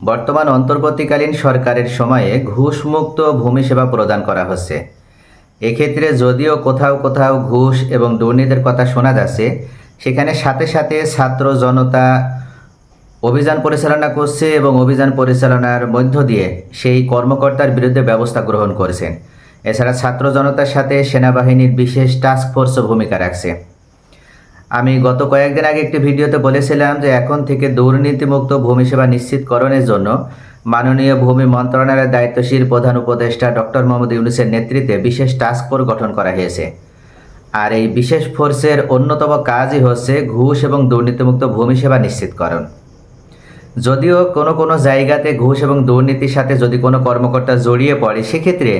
বর্তমান অন্তর্বর্তীকালীন সরকারের সময়ে ঘুষমুক্ত ভূমি সেবা প্রদান করা হচ্ছে। এক্ষেত্রে যদিও কোথাও কোথাও ঘুষ এবং দুর্নীতির কথা শোনা যাচ্ছে, সেখানে সাথে সাথে ছাত্র জনতা অভিযান পরিচালনা করছে এবং অভিযান পরিচালনার মধ্য দিয়ে সেই কর্মকর্তার বিরুদ্ধে ব্যবস্থা গ্রহণ করেছেন। এছাড়া ছাত্র জনতার সাথে সেনাবাহিনীর বিশেষ টাস্ক ফোর্সও ভূমিকা রাখছে। আমি গত কয়েকদিন আগে একটি ভিডিওতে বলেছিলাম যে এখন থেকে দুর্নীতিমুক্ত ভূমি সেবা নিশ্চিতকরণের জন্য মাননীয় ভূমি মন্ত্রণালয়ের দায়িত্বশীল প্রধান উপদেষ্টা ডক্টর মোহাম্মদ ইউনুসের নেতৃত্বে বিশেষ টাস্ক ফোর্স গঠন করা হয়েছে। আর এই বিশেষ ফোর্সের অন্যতম কাজই হচ্ছে ঘুষ এবং দুর্নীতিমুক্ত ভূমি সেবা নিশ্চিতকরণ। যদিও কোনো কোনো জায়গাতে ঘুষ এবং দুর্নীতির সাথে যদি কোনো কর্মকর্তা জড়িয়ে পড়ে, সেক্ষেত্রে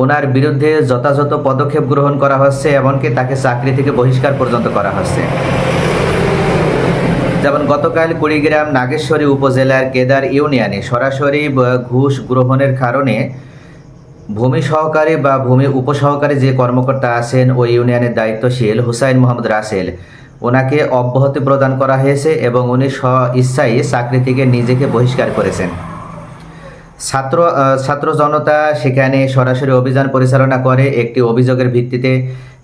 ওনার বিরুদ্ধে যথাযথ পদক্ষেপ গ্রহণ করা হচ্ছে, এমনকি তাকে চাকরি থেকে বহিষ্কার পর্যন্ত করা হচ্ছে। যেমন গতকাল কুড়িগ্রাম নাগেশ্বরী উপজেলার কেদার ইউনিয়নে সরাসরি ঘুষ গ্রহণের কারণে ভূমি সহকারী বা ভূমি উপসহকারী যে কর্মকর্তা আছেন, ওই ইউনিয়নের দায়িত্বশীল হুসাইন মোহাম্মদ রাসেল, ওনাকে অব্যাহতি প্রদান করা হয়েছে এবং উনি স্ব ইচ্ছায় চাকরি থেকে নিজেকে বহিষ্কার করেছেন। ছাত্র ছাত্র জনতা সেখানে সরাসরি অভিযান পরিচালনা করে একটি অভিযোগের ভিত্তিতে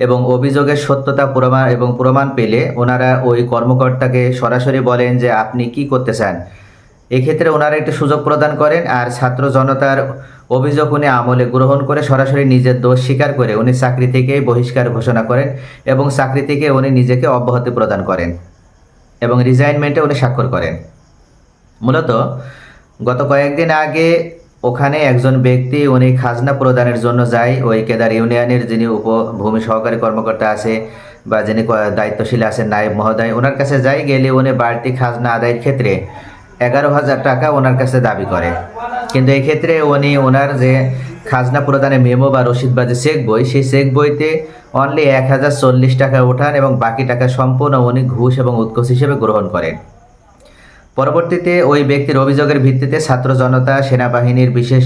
এবং অভিযোগের সত্যতা প্রমাণ এবং প্রমাণ পেলে ওনারা ওই কর্মকর্তাকে সরাসরি বলেন যে আপনি কি করতে চান। এক্ষেত্রে ওনারা একটি সুযোগ প্রদান করেন আর ছাত্র জনতার অভিযোগ উনি আমলে গ্রহণ করে সরাসরি নিজের দোষ স্বীকার করে উনি চাকরি থেকে বহিষ্কার ঘোষণা করেন এবং চাকরি থেকে উনি নিজেকে অব্যাহতি প্রদান করেন এবং রিজাইনমেন্টে উনি স্বাক্ষর করেন। মূলত গত কয়েকদিন আগে ওখানে একজন ব্যক্তি উনি খাজনা প্রদানের জন্য যায়, ওই কেদার ইউনিয়নের যিনি উপভূমি সহকারী কর্মকর্তা আছে বা যিনি দায়িত্বশীল আছেন নায়েব মহোদয়, ওনার কাছে যাই গেলে উনি বাড়তি খাজনা আদায়ের ক্ষেত্রে এগারো হাজার টাকা ওনার কাছে দাবি করে। কিন্তু এই ক্ষেত্রে উনি ওনার যে খাজনা প্রদানের মেমো বা রসিদ বা যে চেক বই, সেই চেক বইতে অনলি এক হাজার চল্লিশ টাকা ওঠান এবং বাকি টাকা সম্পূর্ণ উনি ঘুষ এবং উৎকোষ হিসেবে গ্রহণ করেন। পরবর্তীতে ওই ব্যক্তির অভিযোগের ভিত্তিতে ছাত্র জনতা, সেনাবাহিনীর বিশেষ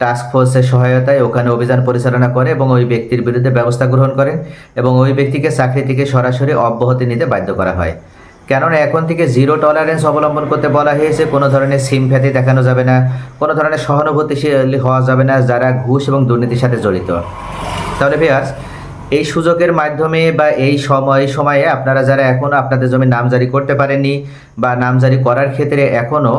টাস্ক ফোর্সের সহায়তায় ওখানে অভিযান পরিচালনা করে এবং ওই ব্যক্তির বিরুদ্ধে ব্যবস্থা গ্রহণ করেন এবং ওই ব্যক্তিকে চাকরি থেকে সরাসরি অব্যাহতি নিতে বাধ্য করা হয়। কেননা এখন থেকে জিরো টলারেন্স অবলম্বন করতে বলা হয়েছে, কোনো ধরনের সিম সিমফ্যাতি দেখানো যাবে না, কোনো ধরনের সহানুভূতিশীল হওয়া যাবে না, যারা ঘুষ এবং দুর্নীতির সাথে জড়িত। তাহলে ভিয়ার্স এই সুযোগের মাধ্যমে বা এই সময়, সময়ে আপনারা যারা এখনও আপনাদের জমি নামজারি করতে পারেননি বা নামজারি করার ক্ষেত্রে এখনও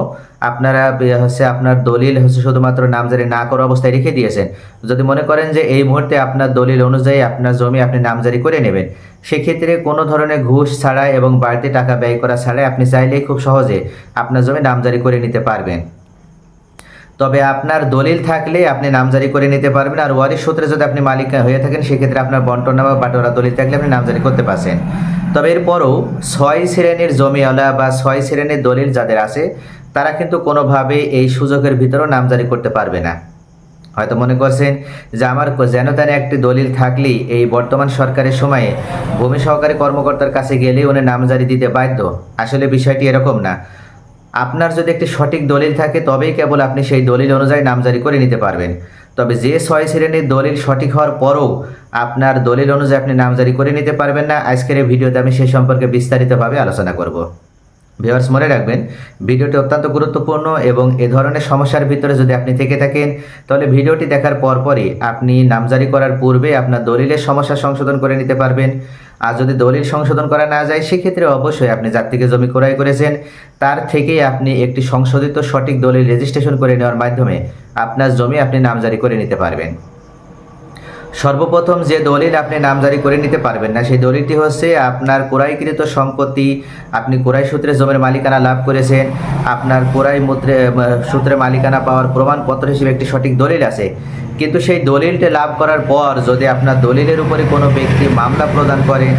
আপনারা হচ্ছে আপনার দলিল হচ্ছে শুধুমাত্র নামজারি না করা অবস্থায় রেখে দিয়েছেন। যদি মনে করেন যে এই মুহূর্তে আপনার দলিল অনুযায়ী আপনার জমি আপনি নামজারি করে নেবেন, সেক্ষেত্রে কোনো ধরনের ঘুষ ছাড়া এবং বাড়তি টাকা ব্যয় করা ছাড়াই আপনি চাইলেই খুব সহজে আপনার জমি নামজারি করে নিতে পারবেন। তবে আপনার দলিল থাকলে আপনি নামজারি করে নিতে পারবেন। আর ওয়ারিশ সূত্রে যদি আপনি মালিক হয়ে থাকেন, সেক্ষেত্রে আপনার বন্টনা বা বাটোরা দলিল থাকলে আপনি নামজারি করতে পারছেন। তবে এরপরও ছয় শ্রেণির জমিওয়ালা বা ছয় শ্রেণির দলিল যাদের আছে, তারা কিন্তু কোনোভাবে এই সুযোগের ভিতরেও নামজারি করতে পারবে না। হয়তো মনে করছেন যে আমার যেন তেন একটি দলিল থাকলেই এই বর্তমান সরকারের সময়ে ভূমি সহকারী কর্মকর্তার কাছে গেলে উনি নামজারি দিতে বাধ্য। আসলে বিষয়টি এরকম না। আপনার যদি একটি সঠিক দলিল থাকে, তবেই কেবল আপনি সেই দলিল অনুযায়ী নামজারি করে নিতে পারবেন। তবে যে ছয় শ্রেণির দলিল সঠিক হওয়ার পরও আপনার দলিল অনুযায়ী আপনি নামজারি করে নিতে পারবেন না। আজকের এই ভিডিওতে আমি সেই সম্পর্কে বিস্তারিতভাবে আলোচনা করব। ভিউয়ার্স, মনে রাখবেন, ভিডিওটি অত্যন্ত গুরুত্বপূর্ণ এবং এ ধরনের সমস্যার ভিতরে যদি আপনি থেকে থাকেন, তাহলে ভিডিওটি দেখার পরপরই আপনি নামজারি করার পূর্বে আপনার দলিলের সমস্যা সংশোধন করে নিতে পারবেন। আর যদি দলিল সংশোধন করা না যায়, সেক্ষেত্রে অবশ্যই আপনি যার থেকে জমি ক্রয় করেছেন। তার থেকেই আপনি একটি সংশোধিত সঠিক দলিল রেজিস্ট্রেশন করে নেওয়ার মাধ্যমে আপনার জমি আপনি নামজারি করে নিতে পারবেন। সর্বপ্রথম যে দলিল আপনি নামজারি করে নিতে পারবেন না, সেই দলিলটি হচ্ছে আপনার ক্রয়কৃত সম্পত্তি, আপনি ক্রয় সূত্রে জমির মালিকানা লাভ করেছেন, আপনার ক্রয় মুদ্রে সূত্রে মালিকানা পাওয়ার প্রমাণপত্র হিসেবে একটি সঠিক দলিল আছে। কিন্তু সেই দলিলটি লাভ করার পর যদি আপনার দলিলের উপরে কোনো ব্যক্তি মামলা প্রদান করে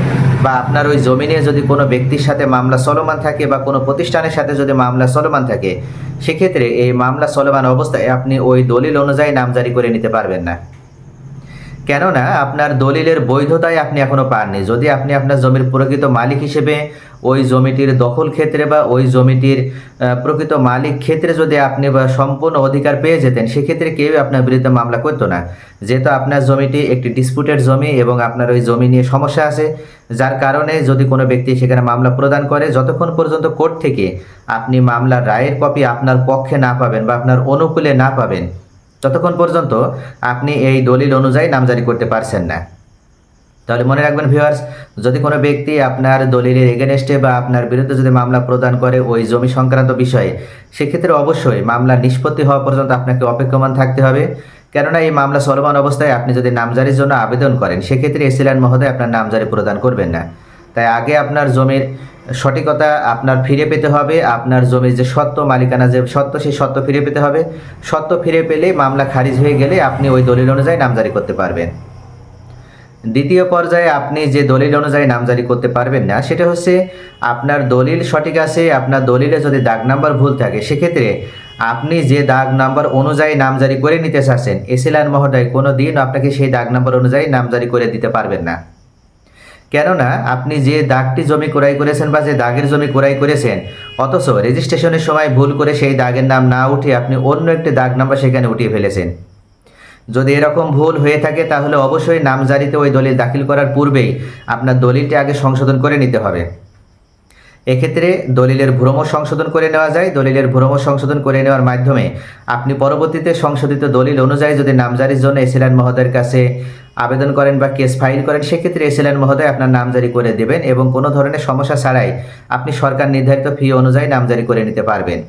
বা আপনার ওই জমি নিয়ে যদি কোনো ব্যক্তির সাথে মামলা চলমান থাকে বা কোনো প্রতিষ্ঠানের সাথে যদি মামলা চলমান থাকে, সেক্ষেত্রে এই মামলা চলমান অবস্থায় আপনি ওই দলিল অনুযায়ী নামজারি করে নিতে পারবেন না। কেননা আপনার দলিলের বৈধতায় আপনি এখনও পাননি। যদি আপনি আপনার জমির প্রকৃত মালিক হিসেবে ওই জমিটির দখল ক্ষেত্রে বা ওই জমিটির প্রকৃত মালিক ক্ষেত্রে যদি আপনি সম্পূর্ণ অধিকার পেয়ে যেতেন, সেক্ষেত্রে কেউ আপনার বিরুদ্ধে মামলা করতো না। যেহেতু আপনার জমিটি একটি ডিসপুটেড জমি এবং আপনার ওই জমি নিয়ে সমস্যা আছে, যার কারণে যদি কোনো ব্যক্তি সেখানে মামলা প্রদান করে, যতক্ষণ পর্যন্ত কোর্ট থেকে আপনি মামলার রায়ের কপি আপনার পক্ষে না পাবেন বা আপনার অনুকূলে না পাবেন ততক্ষণ পর্যন্ত আপনি এই দলিল অনুযায়ী নামজারি করতে পারছেন না। তাহলে মনে রাখবেন ভিউয়ার্স যদি কোনো ব্যক্তি আপনার দলিলের এগেনস্টে বা আপনার বিরুদ্ধে যদি মামলা প্রদান করে ওই জমি সংক্রান্ত বিষয়ে, সেক্ষেত্রে অবশ্যই মামলা নিষ্পত্তি হওয়া পর্যন্ত আপনাকে অপেক্ষমান থাকতে হবে। কেননা এই মামলা চলমান অবস্থায় আপনি যদি নামজারির জন্য আবেদন করেন, সেক্ষেত্রে এসিলান মহোদয় আপনার নামজারি প্রদান করবেন না। তাই আগে আপনার জমির সঠিকতা আপনার ফিরে পেতে হবে। আপনার জমির যে সত্ত্ব মালিকানা, যে সত্ত্ব সেই সত্ত্ব ফিরে পেতে হবে। সত্ত্ব ফিরে পেলে মামলা খারিজ হয়ে গেলে আপনি ওই দলিল অনুযায়ী নামজারি করতে পারবেন। দ্বিতীয় পর্যায়ে আপনি যে দলিল অনুযায়ী নামজারি করতে পারবেন না, সেটা হচ্ছে আপনার দলিল সঠিক আছে, আপনার দলিলে যদি দাগ নাম্বার ভুল থাকে, সেক্ষেত্রে আপনি যে দাগ নাম্বার অনুযায়ী নামজারি করে নিতে চাচ্ছেন এসিলান মহোদয় কোনো দিন আপনাকে সেই দাগ নাম্বার অনুযায়ী নামজারি করে দিতে পারবেন না। কেননা আপনি যে দাগটি জমি ক্রয় করেছেন বা যে দাগের জমি ক্রয় করেছেন, অথচ রেজিস্ট্রেশনের সময় ভুল করে সেই দাগের নাম না উঠে আপনি অন্য একটি দাগ নাম্বার সেখানে উঠিয়ে ফেলেছেন। যদি এরকম ভুল হয়ে থাকে, তাহলে অবশ্যই নামজারিতে ওই দলিল দাখিল করার পূর্বেই আপনার দলিলটি আগে সংশোধন করে নিতে হবে। এক্ষেত্রে দলিলের ভ্রম সংশোধন করে নেওয়া যায়। দলিলের ভ্রম সংশোধন করে নেওয়ার মাধ্যমে আপনি পরবর্তীতে সংশোধিত দলিল অনুযায়ী যদি নামজারির জন্য এসিলান মহোদয়ের কাছে আবেদন করেন বা কেস ফাইল করেন, সেক্ষেত্রে এসিলান মহোদয় আপনার নামজারি করে দেবেন এবং কোনো ধরনের সমস্যা ছাড়াই আপনি সরকার নির্ধারিত ফি অনুযায়ী নামজারি করে নিতে পারবেন।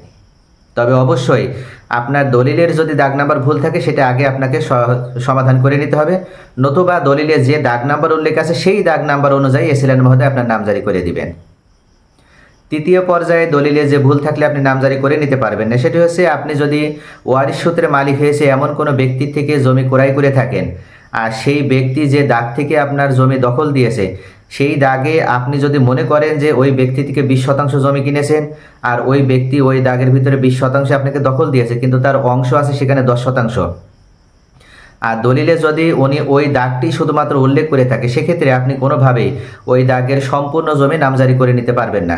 তবে অবশ্যই আপনার দলিলের যদি দাগ নাম্বার ভুল থাকে, সেটা আগে আপনাকে সমাধান করে নিতে হবে। নতুবা দলিলে যে দাগ নাম্বার উল্লেখ আছে, সেই দাগ নাম্বার অনুযায়ী এসিলেন মহোদয় আপনার নামজারি করে দিবেন। তৃতীয় পর্যায়ে দলিলে যে ভুল থাকলে আপনি নামজারি করে নিতে পারবেন না। সেটি হচ্ছে, আপনি যদি ওয়ারিশ সূত্রে মালিক হয়েছে এমন কোনো ব্যক্তির থেকে জমি ক্রয় করে থাকেন আর সেই ব্যক্তি যে দাগ থেকে আপনার জমি দখল দিয়েছে, সেই দাগে আপনি যদি মনে করেন যে ওই ব্যক্তি থেকে বিশ শতাংশ জমি কিনেছেন আর ওই ব্যক্তি ওই দাগের ভিতরে বিশ শতাংশ আপনাকে দখল দিয়েছে, কিন্তু তার অংশ আছে সেখানে দশ শতাংশ। আর দলিলে যদি উনি ওই দাগটি শুধুমাত্র উল্লেখ করে থাকে, সেক্ষেত্রে আপনি কোনোভাবেই ওই দাগের সম্পূর্ণ জমি নামজারি করে নিতে পারবেন না।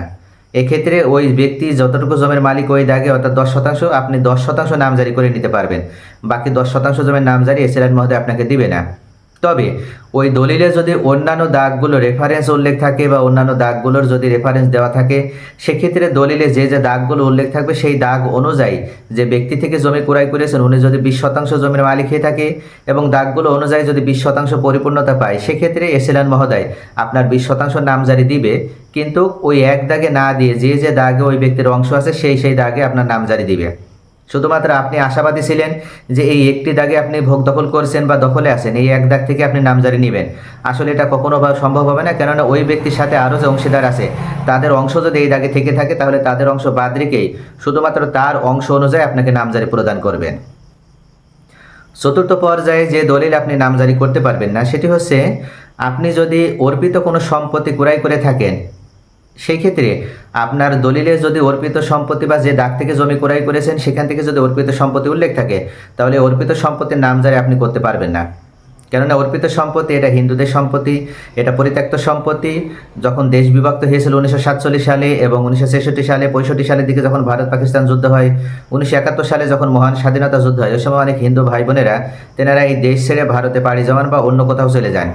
এক্ষেত্রে ওই ব্যক্তি যতটুকু জমির মালিক ওই দাগে, অর্থাৎ দশ শতাংশ, আপনি দশ শতাংশ নামজারি করে নিতে পারবেন। বাকি দশ শতাংশ জমির নামজারি এসিলেন মহোদয় আপনাকে দিবে না। তবে ওই দলিলে যদি অন্যান্য দাগগুলো রেফারেন্স উল্লেখ থাকে বা অন্যান্য দাগগুলোর যদি রেফারেন্স দেওয়া থাকে, সেক্ষেত্রে দলিলে যে যে দাগগুলো উল্লেখ থাকবে, সেই দাগ অনুযায়ী যে ব্যক্তি থেকে জমি ক্রয় করেছেন, উনি যদি বিশ শতাংশ জমির মালিক হয়ে থাকে এবং দাগগুলো অনুযায়ী যদি বিশ শতাংশ পরিপূর্ণতা পায়, সেক্ষেত্রে এসিলান মহোদয় আপনার বিশ শতাংশ নামজারি দিবে। কিন্তু ওই এক দাগে না দিয়ে যে যে দাগে ওই ব্যক্তির অংশ আছে, সেই সেই দাগে আপনার নামজারি দিবে। শুধুমাত্র আপনি আশাবাদী ছিলেন যে এই একটি দাগে আপনি ভোগ দখল করছেন বা দখলে আছেন, এই এক দাগ থেকে আপনি নামজারি নেবেন। আসলে এটা কখনো সম্ভব হবে না, কেননা ওই ব্যক্তির সাথে আরও যে অংশীদার আছে, তাদের অংশ যদি এই দাগে থেকে থাকে, তাহলে তাদের অংশ বাদ রেখেই শুধুমাত্র তার অংশ অনুযায়ী আপনাকে নামজারি প্রদান করবেন। চতুর্থ পর্যায়ে যে দলিল আপনি নামজারি করতে পারবেন না, সেটি হচ্ছে, আপনি যদি অর্পিত কোনো সম্পত্তি ক্রয় করে থাকেন সেই ক্ষেত্রে আপনার দলিলে যদি অর্পিত সম্পত্তি বা যে ডাক থেকে জমি ক্রয় করেছেন, সেখান থেকে যদি অর্পিত সম্পত্তি উল্লেখ থাকে, তাহলে অর্পিত সম্পত্তির নামজারি আপনি করতে পারবেন না। কেননা অর্পিত সম্পত্তি এটা হিন্দুদের সম্পত্তি, এটা পরিত্যক্ত সম্পত্তি। যখন দেশ বিভক্ত হয়েছিল উনিশশো সাতচল্লিশ সালে এবং উনিশশো ছেষট্টি সালে, পঁয়ষট্টি সালের দিকে যখন ভারত পাকিস্তান যুদ্ধ হয়, উনিশশো একাত্তর সালে যখন মহান স্বাধীনতা যুদ্ধ হয়, ওই সময় অনেক হিন্দু ভাই বোনেরা, তেনারা এই দেশ ছেড়ে ভারতে পাড়ি জমান বা অন্য কোথাও চলে যান।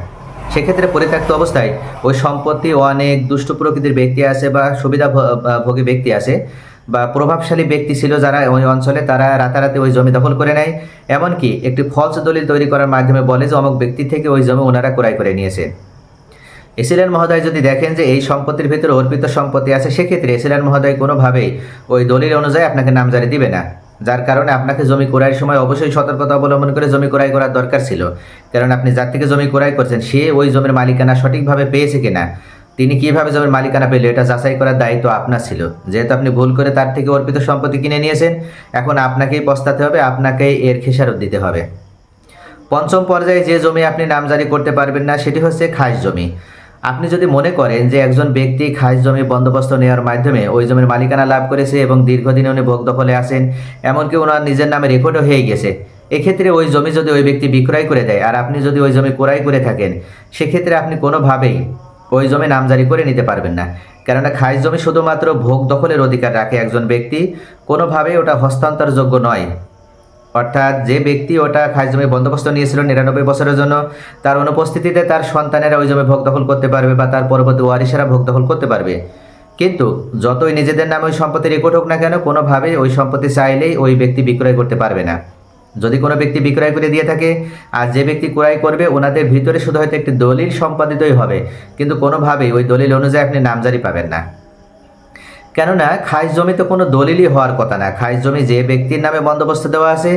সেক্ষেত্রে পরিত্যক্ত অবস্থায় ওই সম্পত্তি অনেক দুষ্ট প্রকৃতির ব্যক্তি আছে বা সুবিধা ভোগী ব্যক্তি আছে বা প্রভাবশালী ব্যক্তি ছিল যারা ওই অঞ্চলে, তারা রাতারাতি ওই জমি দখল করে নেয়। এমনকি একটি ফলস দলিল তৈরি করার মাধ্যমে বলে যে অমুক ব্যক্তি থেকে ওই জমি ওনারা ক্রয় করে নিয়েছে। এসিলেন মহোদয় যদি দেখেন যে এই সম্পত্তির ভিতরে অর্পিত সম্পত্তি আছে, সেক্ষেত্রে এসিলেন মহোদয় কোনোভাবেই ওই দলিল অনুযায়ী আপনাকে নামজারি দিবে না। যার কারণে আপনাকে জমি ক্রয়ের সময় অবশ্যই সতর্কতা অবলম্বন করে জমি ক্রয় করার দরকার ছিল। কারণ আপনি যার থেকে জমি ক্রয় করছেন, সে ওই জমির মালিকানা সঠিকভাবে পেয়েছে কিনা, তিনি কীভাবে জমির মালিকানা পেলে, এটা যাচাই করার দায়িত্ব আপনার ছিল। যেহেতু আপনি ভুল করে তার থেকে অর্পিত সম্পত্তি কিনে নিয়েছেন, এখন আপনাকেই পস্তাতে হবে, আপনাকেই এর খেসারত দিতে হবে। পঞ্চম পর্যায়ে যে জমি আপনি নামজারি করতে পারবেন না, সেটি হচ্ছে খাস জমি। আপনি যদি মনে করেন যে একজন ব্যক্তি খাস জমি বন্দোবস্ত নেওয়ার মাধ্যমে ওই জমির মালিকানা লাভ করেছে এবং দীর্ঘদিনে উনি ভোগ দখলে আসেন এমনকি ওনার নিজের নামে রেকর্ডও হয়ে গেছে, এক্ষেত্রে ওই জমি যদি ওই ব্যক্তি বিক্রয় করে দেয় আর আপনি যদি ওই জমি ক্রয় করে থাকেন, সেক্ষেত্রে আপনি কোনোভাবেই ওই জমি নামজারি করে নিতে পারবেন না। কেননা খাস জমি শুধুমাত্র ভোগ দখলের অধিকার রাখে একজন ব্যক্তি, কোনোভাবেই ওটা হস্তান্তরযোগ্য নয়। অর্থাৎ যে ব্যক্তি ওটা খাস জমি বন্দোবস্ত নিয়েছিল নিরানব্বই বছরের জন্য, তার অনুপস্থিতিতে তার সন্তানেরা ওই জমি ভোগ দখল করতে পারবে বা তার পরবর্তী ওয়ারিসেরা ভোগ দখল করতে পারবে। কিন্তু যতই নিজেদের নামে ওই সম্পত্তি রেকর্ড হোক না কেন, কোনোভাবেই ওই সম্পত্তি চাইলেই ওই ব্যক্তি বিক্রয় করতে পারবে না। যদি কোনো ব্যক্তি বিক্রয় করে দিয়ে থাকে, আর যে ব্যক্তি ক্রয় করবে, ওনাদের ভিতরে শুধু হয়তো একটি দলিল সম্পাদিতই হবে, কিন্তু কোনোভাবেই ওই দলিল অনুযায়ী আপনি নামজারি পাবেন না। কেননা খাস জমিতে কোনো দলিলই হওয়ার কথা না। খাস জমি যে ব্যক্তির নামে বন্দোবস্ত দেওয়া আছে,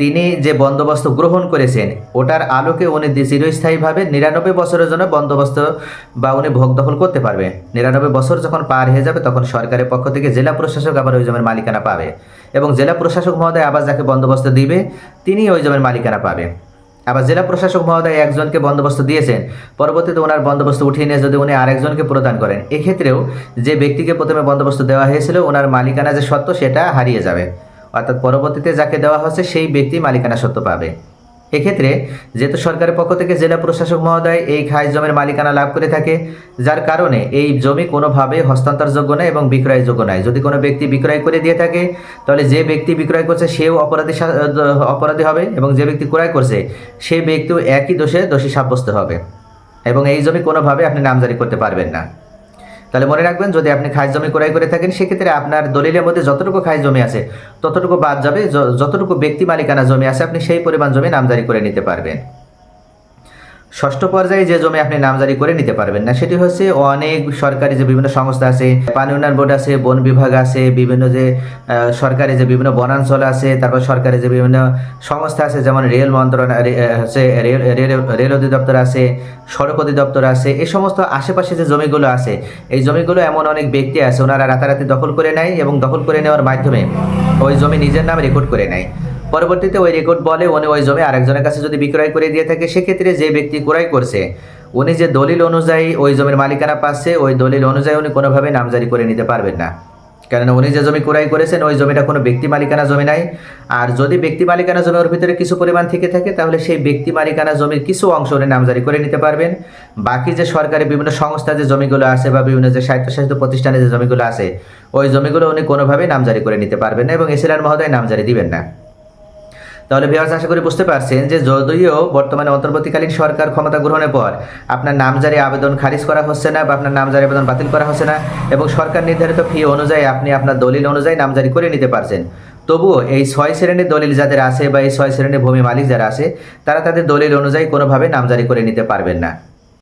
তিনি যে বন্দোবস্ত গ্রহণ করেছেন, ওটার আলোকে উনি চিরস্থায়ীভাবে নিরানব্বই বছরের জন্য বন্দোবস্ত বা উনি ভোগ দখল করতে পারবে। নিরানব্বই বছর যখন পার হয়ে যাবে, তখন সরকারের পক্ষ থেকে জেলা প্রশাসক আবার ওই জমির মালিকানা পাবে। এবং জেলা প্রশাসক মহোদয় আবার যাকে বন্দোবস্ত দিবে তিনি ওই জমির মালিকানা পাবে। আবার জেলা প্রশাসক মহোদয় একজনকে বন্দোবস্ত দিয়েছেন। পরবর্তীতে ওনার বন্দোবস্ত উঠিয়ে নিয়ে যদি উনি আরেকজনকে প্রদান করেন, এক্ষেত্রেও যে ব্যক্তিকে প্রথমে বন্দোবস্ত দেওয়া হয়েছিল, ওনার মালিকানা যে সত্ত্ব সেটা হারিয়ে যাবে। অর্থাৎ পরবর্তীতে যাকে দেওয়া হচ্ছে, সেই ব্যক্তি মালিকানা সত্ত্ব পাবে। এক্ষেত্রে যেহেতু সরকারের পক্ষ থেকে জেলা প্রশাসক মহোদয় এই খাস জমির মালিকানা লাভ করে থাকে, যার কারণে এই জমি কোনোভাবে হস্তান্তরযোগ্য নয় এবং বিক্রয়যোগ্য নয়। যদি কোনো ব্যক্তি বিক্রয় করে দিয়ে থাকে, তাহলে যে ব্যক্তি বিক্রয় করছে সেও অপরাধী অপরাধী হবে এবং যে ব্যক্তি ক্রয় করছে, সেই ব্যক্তিও একই দোষে দোষী সাব্যস্ত হবে এবং এই জমি কোনোভাবে আপনি নামজারি করতে পারবেন না। তাহলে মনে রাখবেন, যদি আপনি খাস জমি ক্রয় করে থাকেন, সেক্ষেত্রে আপনার দলিলের মধ্যে যতটুকু খাস জমি আছে, ততটুকু বাদ যাবে যতটুকু ব্যক্তি মালিকানা জমি আছে, আপনি সেই পরিমাণ জমি নামজারি করে নিতে পারবেন। ষষ্ঠ পর্যায়ে যে জমি আপনি নামজারি করে নিতে পারবেন না, সেটি হচ্ছে অনেক সরকারি যে বিভিন্ন সংস্থা আছে, পানি উন্নয়ন বোর্ড আছে, বন বিভাগ আছে, বিভিন্ন যে সরকারি যে বিভিন্ন বনাঞ্চল আছে, তারপর সরকারি যে বিভিন্ন সংস্থা আছে, যেমন রেল মন্ত্রণালয় হচ্ছে রেল অধিদপ্তর আছে, সড়ক অধিদপ্তর আছে, এই সমস্ত আশেপাশে যে জমিগুলো আছে, এই জমিগুলো এমন অনেক ব্যক্তি আছে, ওনারা রাতারাতি দখল করে নেয় এবং দখল করে নেওয়ার মাধ্যমে ওই জমি নিজের নাম রেকর্ড করে নেয়। পরবর্তীতে ওই রেকর্ড বলে উনি ওই জমি আরেকজনের কাছে যদি বিক্রয় করে দিয়ে থাকে, সেক্ষেত্রে যে ব্যক্তি ক্রয় করছে, উনি যে দলিল অনুযায়ী ওই জমির মালিকানা পাচ্ছে, ওই দলিল অনুযায়ী উনি কোনোভাবে নামজারি করে নিতে পারবেন না। কেননা উনি যে জমি ক্রয় করেছেন, ওই জমিটা কোনো ব্যক্তি মালিকানা জমি নাই। আর যদি ব্যক্তি মালিকানা জমি ওর ভিতরে কিছু পরিমাণ থেকে থাকে, তাহলে সেই ব্যক্তি মালিকানা জমির কিছু অংশ উনি নামজারি করে নিতে পারবেন। বাকি যে সরকারি বিভিন্ন সংস্থা যে জমিগুলো আছে বা বিভিন্ন যে স্বায়ত্তশাসিত প্রতিষ্ঠানে যে জমিগুলো আছে, ওই জমিগুলো উনি কোনোভাবেই নামজারি করে নিতে পারবেন না এবং এসিলার মহোদয় নামজারি দিবেন না। তাহলে ভিউয়ার্স আশা করি বুঝতে পারছেন যে যদিও বর্তমানে অন্তর্বর্তীকালীন সরকার ক্ষমতা গ্রহণের পর আপনার নামজারি আবেদন খারিজ করা হচ্ছে না বা আপনার নামজারি আবেদন বাতিল করা হচ্ছে না এবং সরকার নির্ধারিত ফি অনুযায়ী আপনি আপনার দলিল অনুযায়ী নামজারি করে নিতে পারছেন। তবুও এই ছয় শ্রেণির দলিল যাদের আছে বা এই ছয় শ্রেণির ভূমি মালিক যারা আছে, তারা তাদের দলিল অনুযায়ী কোনোভাবে নামজারি করে নিতে পারবেন না।